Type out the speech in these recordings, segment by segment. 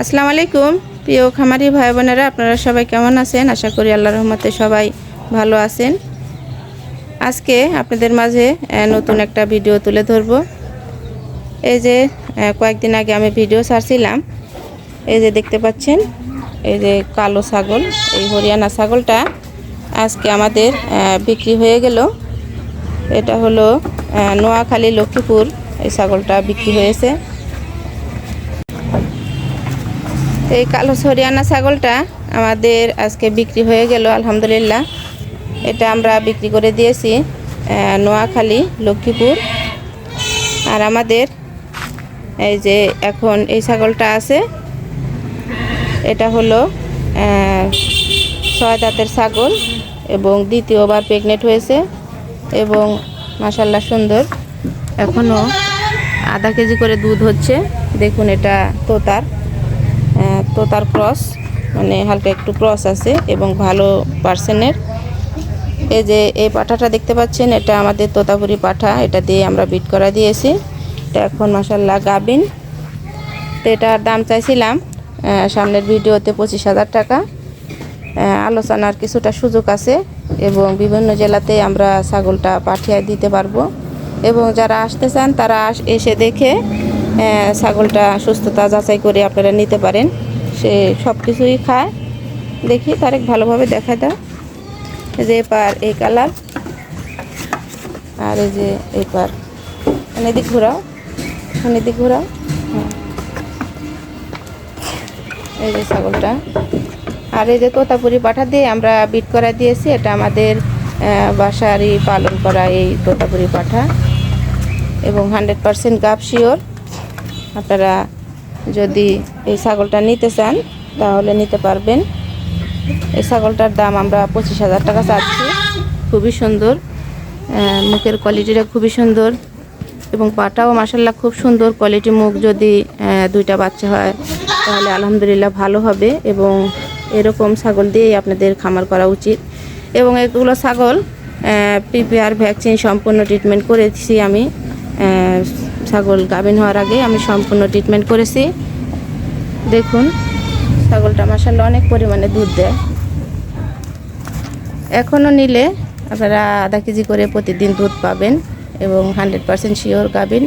আসসালামু আলাইকুম। প্রিয় খামারি ভাই বোনেরা, আপনারা সবাই কেমন আছেন? আশা করি আল্লাহ রহমতে সবাই ভালো আছেন। আজকে আপনাদের মাঝে নতুন একটা ভিডিও তুলে ধরব। এই যে কয়েকদিন আগে আমি ভিডিও ছাড়ছিলাম। এই যে দেখতে পাচ্ছেন, এই যে কালো ছাগল, এই হরিয়ানা ছাগলটা আজকে আমাদের বিক্রি হয়ে গেল। এটা হলো নোয়াখালী লক্ষ্মীপুর এই ছাগলটা বিক্রি হয়েছে। এই কালো হরিয়ানা ছাগলটা আমাদের আজকে বিক্রি হয়ে গেল, আলহামদুলিল্লাহ। এটা আমরা বিক্রি করে দিয়েছি নোয়াখালী, লক্ষ্মীপুর। আর আমাদের এই যে এখন এই ছাগলটা আছে, এটা হলো ছয় দাঁতের ছাগল এবং দ্বিতীয়বার প্রেগনেন্ট হয়েছে এবং মাসাল্লাহ সুন্দর। এখনও আধা কেজি করে দুধ হচ্ছে, দেখুন এটা তোতার। আহ, তোতার ক্রস মানে হালকা একটু ক্রস আছে এবং ভালো পার্সেনের এই যে এই পাঠাটা দেখতে পাচ্ছেন এটা আমাদের তোতাপুরি পাঠা এটা দিয়ে আমরা বিট করা দিয়েছি। এটা এখন মাসাল্লাহ গাবিন। তো এটার দাম চাইছিলাম সামনের ভিডিওতে পঁচিশ হাজার টাকা। আলোচনার কিছুটা সুযোগ আছে এবং বিভিন্ন জেলাতে আমরা ছাগলটা পাঠিয়ে দিতে পারব। এবং যারা আসতে চান তারা এসে দেখে ছাগলটা সুস্থতা যাচাই করে আপনারা নিতে পারেন। সে সব কিছুই খায়। দেখি তারেক ভালোভাবে দেখা দাও। এই যে এপার এই কালার, আর এই যে এপার। মানে দিক ঘোরাও মানে দিক ঘোরাও। হ্যাঁ। এই যে ছাগলটা। আর এই যে তোতাপুরি পাঠা দিয়ে আমরা বিট করা দিয়েছি, এটা আমাদের বাসারই পালন করা এই তোতাপুরি পাঠা। এবং হান্ড্রেড পারসেন্ট গাপ শিওর। আপনারা যদি এই ছাগলটা নিতে চান, তাহলে নিতে পারবেন। এই ছাগলটার দাম আমরা পঁচিশ হাজার টাকা চাচ্ছি। খুবই সুন্দর মুখের কোয়ালিটিটা খুবই সুন্দর এবং পাটাও মাসাল্লাহ খুব সুন্দর কোয়ালিটি মুখ যদি দুইটা বাচ্চা হয়, তাহলে আলহামদুলিল্লাহ ভালো হবে এবং এরকম ছাগল দিয়েই আপনাদের খামার করা উচিত। এবং এগুলো ছাগল পিপিআর ভ্যাকসিন সম্পূর্ণ ট্রিটমেন্ট করেছি আমি ছাগল গাভিন হওয়ার আগে আমি সম্পূর্ণ ট্রিটমেন্ট করেছি। দেখুন, ছাগলটা মাসাল্লাহ অনেক পরিমাণে দুধ দেয়। এখনও নিলে আপনারা আধা কেজি করে প্রতিদিন দুধ পাবেন এবং হান্ড্রেড পারসেন্ট শিওর গাভিন।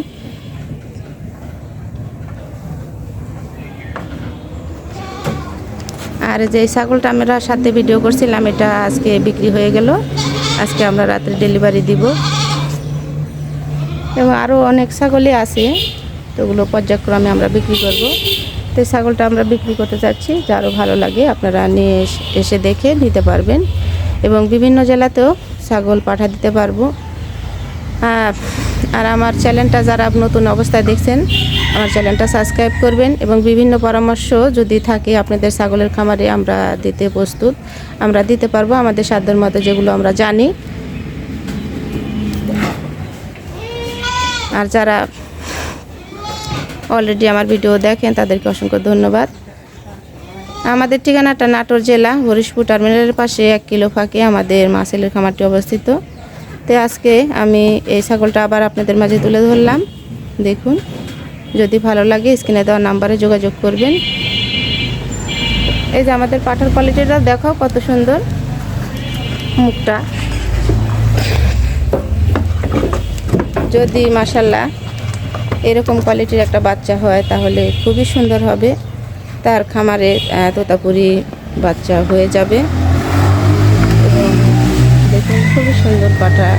আর যে ছাগলটা আমরা সাথে ভিডিও করছিলাম, এটা আজকে বিক্রি হয়ে গেল। আজকে আমরা রাত্রে ডেলিভারি দিব। এবং আরও অনেক ছাগলই আছে। তো ওগুলো পর্যায়ক্রমে আমরা বিক্রি করব। তো ছাগলটা আমরা বিক্রি করতে চাচ্ছি যারও ভালো লাগে। আপনারা নিয়ে এসে দেখে নিতে পারবেন। এবং বিভিন্ন জেলাতেও ছাগল পাঠা দিতে পারব। আর আমার চ্যানেলটা যারা নতুন অবস্থায় দেখছেন, আমার চ্যানেলটা সাবস্ক্রাইব করবেন এবং বিভিন্ন পরামর্শ যদি থাকে আপনাদের ছাগলের খামারে, আমরা দিতে প্রস্তুত। আমরা দিতে পারব আমাদের সাধ্যের মতো যেগুলো আমরা জানি। আর যারা অলরেডি আমার ভিডিও দেখেন, তাদেরকে অসংখ্য ধন্যবাদ। আমাদের ঠিকানাটা নাটোর জেলা, হরিশপুর টার্মিনালের পাশে, এক কিলো ফাঁকে আমাদের মাছেলের খামারটি অবস্থিত। তো আজকে আমি এই ছাগলটা আবার আপনাদের মাঝে তুলে ধরলাম। দেখুন, যদি ভালো লাগে স্ক্রিনে দেওয়া নাম্বারে যোগাযোগ করবেন। এই যে আমাদের পাঠার কোয়ালিটিটা দেখো কত সুন্দর। মুখটা। যদি মাসাল্লাহ এরকম কোয়ালিটির একটা বাচ্চা হয়, তাহলে খুবই সুন্দর হবে। তার খামারে তোতাপুরি বাচ্চা হয়ে যাবে। এবং দেখুন, খুবই সুন্দর পাটা।